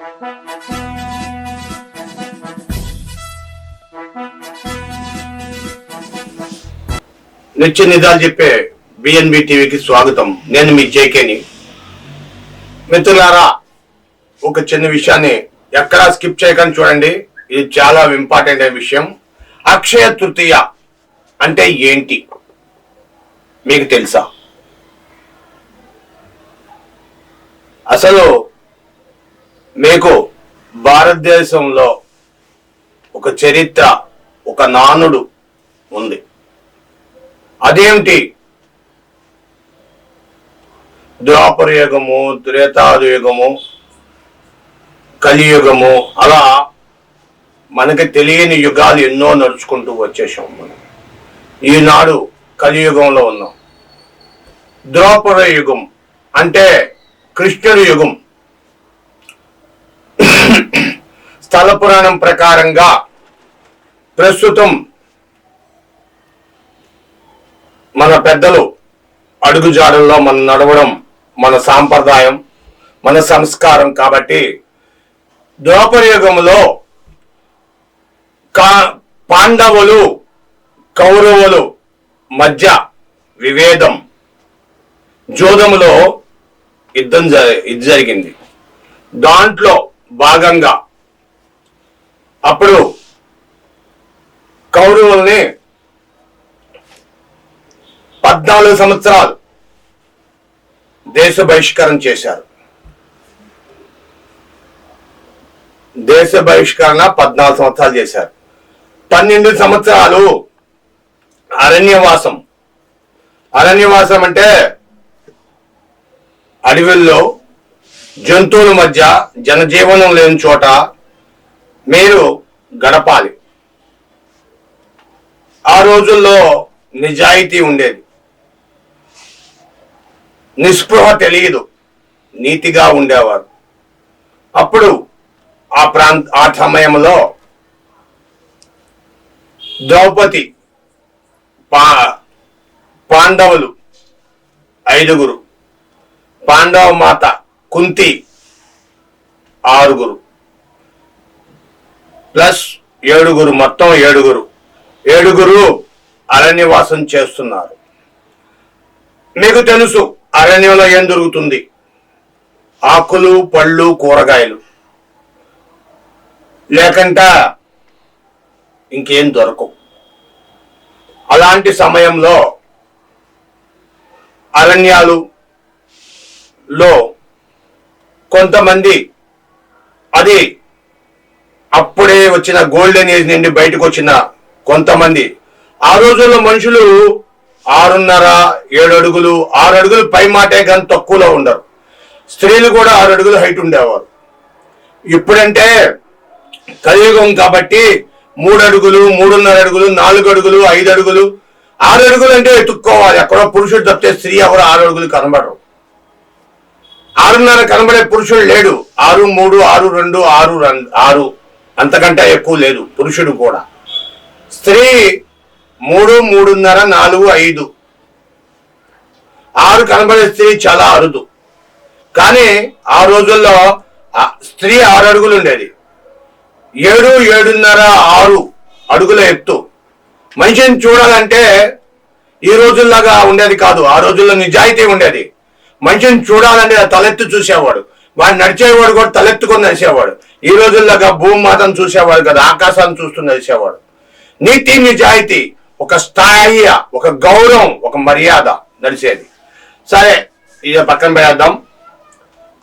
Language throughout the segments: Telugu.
నిత్య నిజాలు చెప్పే బిఎన్బి టీవీకి స్వాగతం. నేను మీ జేకేని. మిత్రులారా ఒక చిన్న విషయాన్ని ఎక్కడా స్కిప్ చేయకుండా చూడండి. ఇది చాలా ఇంపార్టెంట్ అయిన విషయం. అక్షయ తృతీయ అంటే ఏంటి? మీకు తెలుసా? అసలు మీకు భారతదేశంలో ఒక చరిత్ర ఒక నానుడు ఉంది. అదేమిటి? ద్వాపరయుగము యుగము యుగము కలియుగము అలా మనకి తెలియని యుగాలు ఎన్నో నడుచుకుంటూ వచ్చేసాం మనం. ఈనాడు కలియుగంలో ఉన్నాం. ద్రౌపద యుగం అంటే కృష్ణుడి యుగం. స్థల పురాణం ప్రకారంగా ప్రస్తుతం మన పెద్దలు అడుగుజాడల్లో మనం నడవడం మన సాంప్రదాయం మన సంస్కారం కాబట్టి ద్వాపరయుగంలో కా పాండవులు కౌరవులు మధ్య వివేదం జోదములో యుద్ధం జ- ఇది జరిగింది. దాంట్లో భాగంగా అప్పుడు కౌరవుల్ని పద్నాలుగు సంవత్సరాలు దేశ బహిష్కరణ చేశారు. దేశ బహిష్కరణ పద్నాలుగు సంవత్సరాలు చేశారు. పన్నెండు సంవత్సరాలు అరణ్యవాసం. అరణ్యవాసం అంటే అడవుల్లో జంతువుల మధ్య జనజీవనం లేని చోట మీరు గడపాలి ఆ రోజుల్లో నిజాయితీ ఉండేది. నిస్పృహ తెలియదు. నీతిగా ఉండేవారు. అప్పుడు ఆ ప్రాంత ఆ సమయంలో ద్రౌపది పా పాండవులు ఐదుగురు పాండవ మాత కుంతి ఆరుగురు. ప్లస్ ఏడుగురు మొత్తం ఏడుగురు. ఏడుగురు అరణ్యవాసం చేస్తున్నారు. మీకు తెలుసు అరణ్యంలో ఏం దొరుకుతుంది ఆకులు పళ్ళు కూరగాయలు. లేకంట ఇంకేం దొరకవు. అలాంటి సమయంలో అరణ్యాలు లో కొంతమంది అది అప్పుడే వచ్చిన గోల్డెన్ ఏజ్ నుండి బయటకు వచ్చిన కొంతమంది. ఆ రోజుల్లో మనుషులు ఆరున్నర ఏడు అడుగులు ఆరు అడుగులు పై మాటే కానీ తక్కువలో ఉండరు. స్త్రీలు కూడా ఆరు అడుగులు హైట్ ఉండేవారు. ఇప్పుడంటే కలియుగం కాబట్టి మూడు అడుగులు మూడున్నర అడుగులు నాలుగు అడుగులు ఐదు అడుగులు ఆరు అడుగులు అంటే ఎత్తుక్కోవాలి. ఎక్కడో పురుషుడు తప్పితే స్త్రీ ఎవరు ఆరు అడుగులు కనబడరు. ఆరున్నర కనబడే పురుషుడు లేడు. ఆరు మూడు ఆరు రెండు ఆరు రెండు ఆరు. అంతకంటే ఎక్కువ లేదు పురుషుడు కూడా. స్త్రీ మూడు మూడున్నర నాలుగు ఐదు. ఆరు కనబడే స్త్రీ చాలా అరుదు. కానీ ఆ రోజుల్లో స్త్రీ ఆరు అడుగులు ఉండేది. ఏడు ఏడున్నర ఆరు అడుగుల ఎత్తు. మనిషిని చూడాలంటే ఈ రోజుల్లాగా ఉండేది కాదు ఆ రోజుల్లో నిజాయితీ ఉండేది. మనిషిని చూడాలంటే తలెత్తు చూసేవాడు. వాడు నడిచేవాడు కూడా తలెత్తుకొని నడిచేవాడు. ఈ రోజుల్లాగా భూమాతను చూసేవాడు కదా ఆకాశాన్ని చూస్తూ నడిచేవాడు నీతి నిజాయితీ ఒక స్థాయి ఒక గౌరవం ఒక మర్యాద నడిచేది. సరే ఇది పక్కన పెడదాం.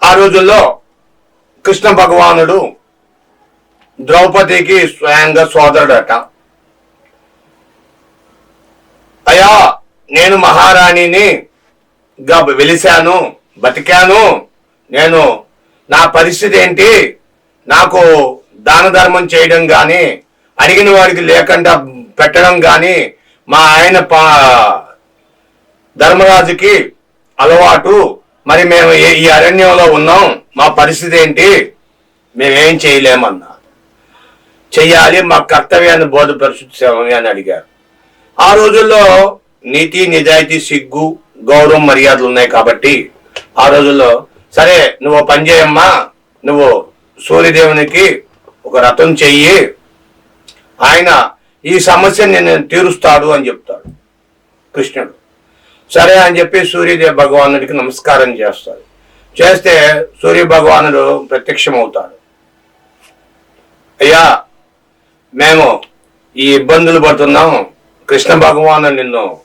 ఆ రోజుల్లో కృష్ణ భగవానుడు ద్రౌపదికి స్వయంగా సోదరుడట. అయ్యా నేను మహారాణిని గా వెలిశాను బతికాను. నేను నా పరిస్థితి ఏంటి? నాకు దాన ధర్మం చేయడం కానీ అడిగిన వాడికి లేకుండా పెట్టడం కానీ మా ఆయన పా ధర్మరాజుకి అలవాటు. మరి మేము ఏ- ఈ అరణ్యంలో ఉన్నాం మా పరిస్థితి ఏంటి? మేమేం చేయలేమన్నా. చెయ్యాలి మా కర్తవ్యాన్ని బోధపరుచుతామని అని అడిగారు. ఆ రోజుల్లో నీతి నిజాయితీ సిగ్గు గౌరవం మర్యాదలు ఉన్నాయి కాబట్టి ఆ రోజుల్లో సరే నువ్వు పని చేయమ్మా నువ్వు సూర్యదేవునికి ఒక రథం చెయ్యి ఆయన ఈ సమస్యని నేను తీరుస్తాడు అని చెప్తాడు కృష్ణుడు. సరే అని చెప్పి సూర్యదేవ భగవానుడికి నమస్కారం చేస్తాడు. చేస్తే సూర్య భగవానుడు ప్రత్యక్షమవుతాడు. అయ్యా మేము ఈ ఇబ్బందులు పడుతున్నాం. కృష్ణ భగవాను నిన్ను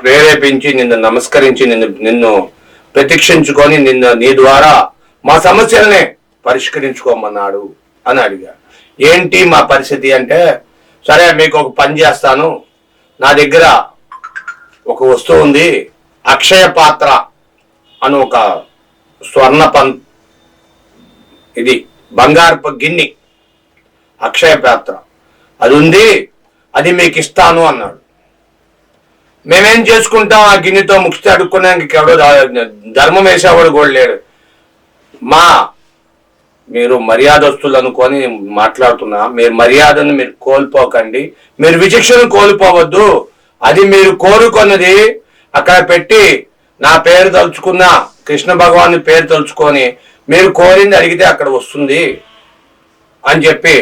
ప్రేరేపించి నిన్ను నమస్కరించి నిన్ను నిన్ను ప్రతీక్షించుకొని నిన్ను నీ ద్వారా మా సమస్యలనే పరిష్కరించుకోమన్నాడు అని అడిగా. ఏంటి మా పరిస్థితి అంటే సరే మీకు ఒక పని చేస్తాను. నా దగ్గర ఒక వస్తువు ఉంది అక్షయ పాత్ర అని ఒక స్వర్ణ పం ఇది బంగారపు గిన్నె అక్షయ పాత్ర. అది ఉంది అది మీకు ఇస్తాను అన్నాడు. మేమేం చేసుకుంటాం ఆ గిన్నెతో ముక్తి అడుక్కునే ఎవడో ధర్మం వేసేవాడు కూడా లేడు. మా మీరు మర్యాదస్తులు అనుకొని మాట్లాడుతున్నా మీరు మర్యాదను మీరు కోల్పోకండి మీరు విచక్షణ కోల్పోవద్దు. అది మీరు కోరుకున్నది అక్కడ పెట్టి నా పేరు తలుచుకున్న కృష్ణ భగవాన్ పేరు తలుచుకొని మీరు కోరింది అడిగితే అక్కడ వస్తుంది అని చెప్పి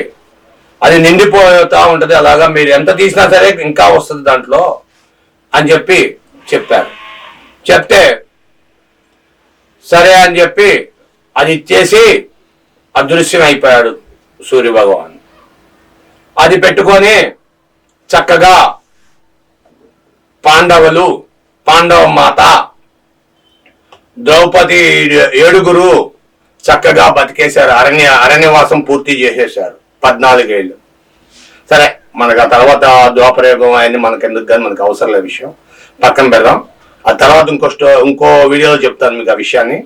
అది నిండిపోతా ఉంటుంది. అలాగా మీరు ఎంత తీసినా సరే ఇంకా వస్తుంది దాంట్లో అని చెప్పి చెప్పారు. చెప్తే సరే అని చెప్పి అది ఇచ్చేసి అదృశ్యం అయిపోయాడు సూర్య భగవాన్ అది పెట్టుకొని చక్కగా పాండవులు పాండవ మాత ద్రౌపది ఏడుగురు చక్కగా బతికేశారు. అరణ్య అరణ్యవాసం పూర్తి చేసేశారు. పద్నాలుగేళ్ళు. సరే మనకు ఆ తర్వాత ద్వాపరయోగం అయింది మనకు ఎందుకు కానీ మనకు అవసరం లేదు విషయం. పక్కన పెడదాం. ఆ తర్వాత ఇంకో ఇంకో వీడియోలో చెప్తాను మీకు ఆ విషయాన్ని.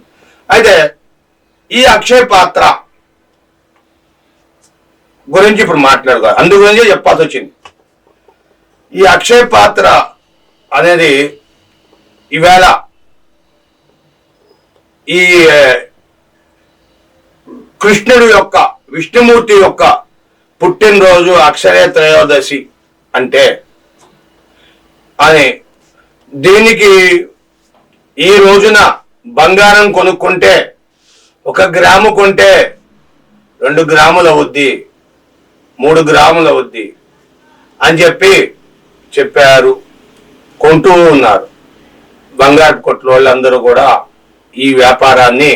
అయితే ఈ అక్షయ పాత్ర గురించి ఇప్పుడు మాట్లాడుకో అందు గురించే చెప్పాల్సి వచ్చింది. ఈ అక్షయ పాత్ర అనేది ఈవేళ ఈ కృష్ణుడు యొక్క విష్ణుమూర్తి యొక్క పుట్టినరోజు అక్షయ త్రయోదశి అంటే అని దీనికి ఈ రోజున బంగారం కొనుక్కుంటే ఒక గ్రాము కొంటే రెండు గ్రాములు అవుద్ది మూడు గ్రాములు అవుద్ది అని చెప్పి చెప్పారు కొంటూ ఉన్నారు. బంగారు కొట్ల వాళ్ళందరూ కూడా ఈ వ్యాపారాన్ని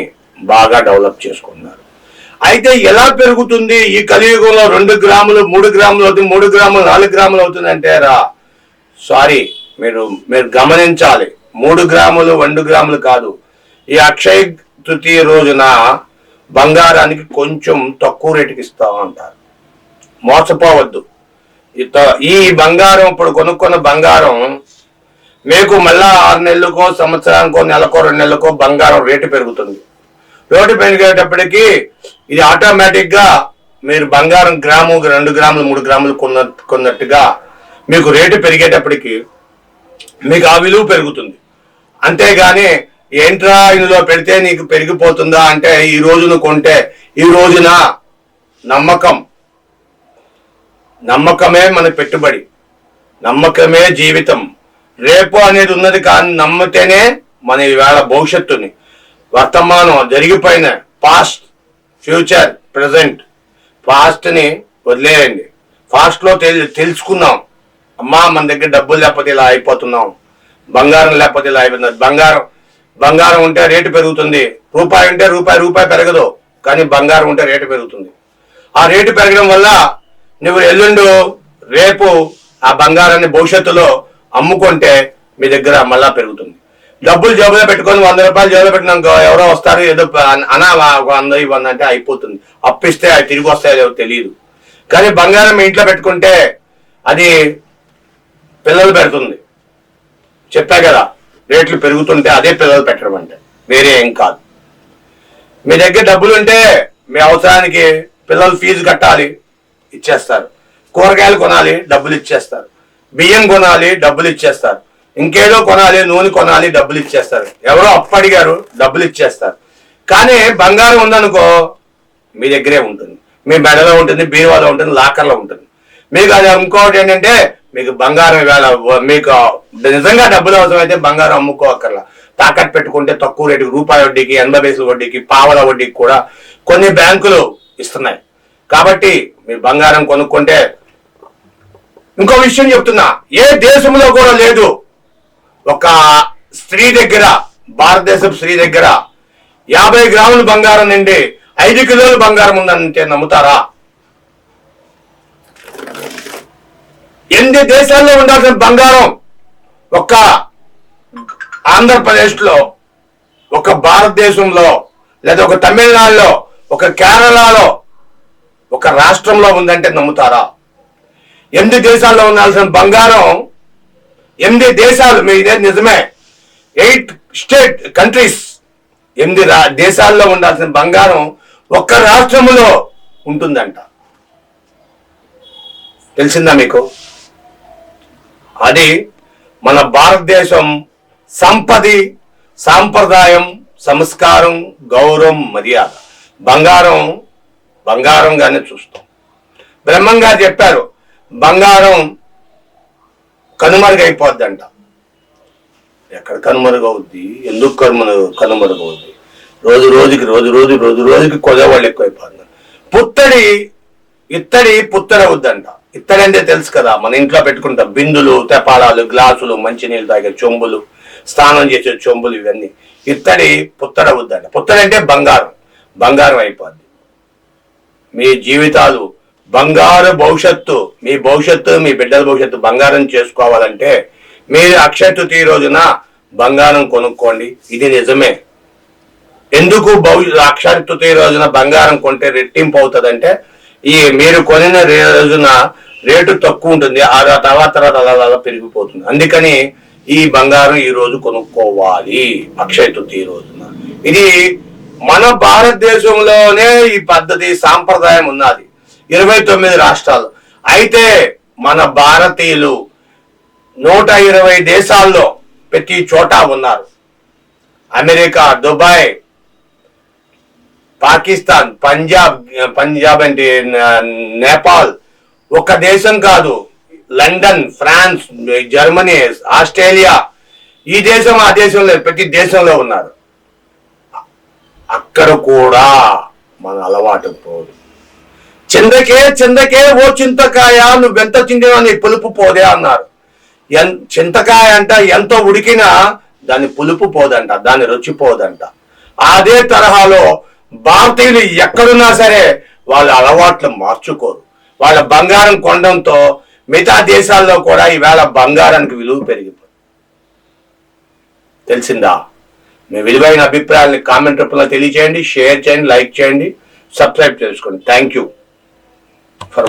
బాగా డెవలప్ చేసుకున్నారు. అయితే ఎలా పెరుగుతుంది? ఈ కలియుగంలో రెండు గ్రాములు మూడు గ్రాములు అవుతుంది మూడు గ్రాములు నాలుగు గ్రాములు అవుతుందంటే రా సారీ మీరు మీరు గమనించాలి. మూడు గ్రాములు రెండు గ్రాములు కాదు. ఈ అక్షయ తృతీయ రోజున బంగారానికి కొంచెం తక్కువ రేటుకి ఇస్తాం ఉంటారు మోసపోవద్దు. ఇత- ఈ బంగారం ఇప్పుడు కొనుక్కున్న బంగారం మీకు మళ్ళా ఆరు నెలలకో సంవత్సరానికో నెలకో రెండు నెలలకో బంగారం రేటు పెరుగుతుంది. రేటు పెరిగేటప్పటికి ఇది ఆటోమేటిక్గా మీరు బంగారం గ్రాము రెండు గ్రాములు మూడు గ్రాములు కొన్న కొన్నట్టుగా మీకు రేటు పెరిగేటప్పటికి మీకు ఆ విలువ పెరుగుతుంది. అంతేగాని ఏంట్రా ఇందులో పెడితే నీకు పెరిగిపోతుందా అంటే ఈ రోజున కొంటే ఈ రోజున నమ్మకం. నమ్మకమే మన పెట్టుబడి. నమ్మకమే జీవితం. రేపు అనేది ఉన్నది కానీ నమ్మితేనే మన ఈవేళ భవిష్యత్తుని. వర్తమానం జరిగిపోయిన పాస్ట్ ఫ్యూచర్ ప్రజెంట్ పాస్ట్ని వదిలేయండి. పాస్ట్లో తెలి తెలుసుకున్నాం. అమ్మా మన దగ్గర డబ్బులు లేకపోతే ఇలా అయిపోతున్నాం. బంగారం లేకపోతే ఇలా అయిపోతుంది బంగారం బంగారం ఉంటే రేటు పెరుగుతుంది. రూపాయి ఉంటే రూపాయి రూపాయి పెరగదు. కానీ బంగారం ఉంటే రేటు పెరుగుతుంది. ఆ రేటు పెరగడం వల్ల నువ్వు ఎల్లుండు రేపు ఆ బంగారాన్ని భవిష్యత్తులో అమ్ముకుంటే మీ దగ్గర మళ్ళా పెరుగుతుంది. డబ్బులు జేబులో పెట్టుకొని వంద రూపాయలు జేబులో పెట్టినాక ఎవరో వస్తారు ఏదో అనా ఒక వంద ఇవ్వండి అంటే అయిపోతుంది. అప్పిస్తే అవి తిరిగి వస్తాయో తెలియదు కానీ బంగారం మీ ఇంట్లో పెట్టుకుంటే అది పిల్లలు పెడుతుంది. చెప్పా కదా? రేట్లు పెరుగుతుంటే అదే పిల్లలు పెట్టడం అంటే. వేరే ఏం కాదు. మీ దగ్గర డబ్బులు ఉంటే మీ అవసరానికి పిల్లలు ఫీజు కట్టాలి ఇచ్చేస్తారు. కూరగాయలు కొనాలి డబ్బులు ఇచ్చేస్తారు. బియ్యం కొనాలి డబ్బులు ఇచ్చేస్తారు. ఇంకేదో కొనాలి నూనె కొనాలి డబ్బులు ఇచ్చేస్తారు. ఎవరో అప్పు అడిగారు డబ్బులు ఇచ్చేస్తారు. కానీ బంగారం ఉందనుకో మీ దగ్గరే ఉంటుంది. మీ మెడలో ఉంటుంది బీరువాలో ఉంటుంది లాకర్లో ఉంటుంది. మీకు అది ఇంకోటి ఏంటంటే మీకు బంగారం ఇవాళ మీకు నిజంగా డబ్బులు అవసరం అయితే బంగారం అమ్ముకోకర్లా తాకట్టు పెట్టుకుంటే తక్కువ రేటుకి రూపాయి వడ్డీకి ఎనభై పైసల వడ్డీకి పావల వడ్డీకి కూడా కొన్ని బ్యాంకులు ఇస్తున్నాయి. కాబట్టి మీరు బంగారం కొనుక్కుంటే ఇంకో విషయం చెప్తున్నా. ఏ దేశంలో కూడా లేదు. ఒక స్త్రీ దగ్గర భారతదేశం స్త్రీ దగ్గర యాభై గ్రాములు బంగారం నుండి ఐదు కిలోలు బంగారం ఉందంటే నమ్ముతారా? ఎనిమిది దేశాల్లో ఉండాల్సిన బంగారం? ఒక ఆంధ్రప్రదేశ్లో ఒక భారతదేశంలో లేదా ఒక తమిళనాడులో ఒక కేరళలో ఒక రాష్ట్రంలో ఉందంటే నమ్ముతారా? ఎనిమిది దేశాల్లో ఉండాల్సిన బంగారం? ఎనిమిది దేశాలు మీ ఇదే నిజమే ఎయిట్ స్టేట్ కంట్రీస్ ఎనిమిది రా దేశాల్లో ఉండాల్సిన బంగారం ఒక్క రాష్ట్రములో ఉంటుందంట. తెలిసిందా మీకు? అది మన భారతదేశం సంపది సాంప్రదాయం సంస్కారం గౌరవం మర్యాద. బంగారం బంగారంగానే చూస్తాం. బ్రహ్మంగా చెప్పారు బంగారం కనుమరుగైపోద్దంట. ఎక్కడ కనుమరుగవుద్ది? ఎందుకు కనుమరు కనుమరుగవుద్ది? రోజు రోజుకి రోజు రోజు రోజు రోజుకి కొదవాళ్ళు ఎక్కువైపోతుంది పుత్తడి ఇత్తడి పుత్తడి ఇత్తడంటే తెలుసు కదా మన ఇంట్లో పెట్టుకుంటాం. బిందులు తెపాలాలు గ్లాసులు మంచినీళ్ళు తాగే చెంబులు స్నానం చేసే చెంబులు ఇవన్నీ. ఇత్తడి పుత్తడ అవుద్దంట పుత్తడంటే బంగారం. బంగారం అయిపోద్ది. మీ జీవితాలు బంగారు భవిష్యత్తు మీ భవిష్యత్తు మీ బిడ్డల భవిష్యత్తు బంగారం చేసుకోవాలంటే మీరు అక్షయ తృతీయ రోజున బంగారం కొనుక్కోండి. ఇది నిజమే. ఎందుకు భవి అక్షయ తృతీయ రోజున బంగారం కొంటే రెట్టింపు అవుతుందంటే ఈ మీరు కొనిన రోజున రేటు తక్కువ ఉంటుంది. ఆ తర్వాత తర్వాత పెరిగిపోతుంది. అందుకని ఈ బంగారం ఈ రోజు కొనుక్కోవాలి. అక్షయ తృతీయ రోజున. ఇది మన భారతదేశంలోనే ఈ పద్ధతి సాంప్రదాయం ఉన్నది. ఇరవై తొమ్మిది రాష్ట్రాలు. అయితే మన భారతీయులు నూట ఇరవై దేశాల్లో ప్రతి చోట ఉన్నారు. అమెరికా దుబాయ్ పాకిస్తాన్ పంజాబ్ పంజాబ్ అంటే నేపాల్. ఒక దేశం కాదు. London France Germany Australia. ఈ దేశం ఆ దేశంలో ప్రతి దేశంలో ఉన్నారు. అక్కడ కూడా మన అలవాటు పోదు. చిందకే చిందకే ఓ చింతకాయ నువ్వెంత తిండినా నీ పులుపు పోదే అన్నారు. ఎన్ చింతకాయ అంట ఎంత ఉడికినా దాని పులుపు పోదంట దాని రుచి పోదంట. అదే తరహాలో భారతీయులు ఎక్కడున్నా సరే వాళ్ళ అలవాట్లు మార్చుకోరు. వాళ్ళ బంగారం కొనడంతో మిగతా దేశాల్లో కూడా ఈవేళ బంగారానికి విలువ పెరిగిపోయింది. తెలిసిందా? మీ విలువైన అభిప్రాయాలని కామెంట్ రూపంలో తెలియచేయండి షేర్ చేయండి లైక్ చేయండి సబ్స్క్రైబ్ చేసుకోండి. Thank you for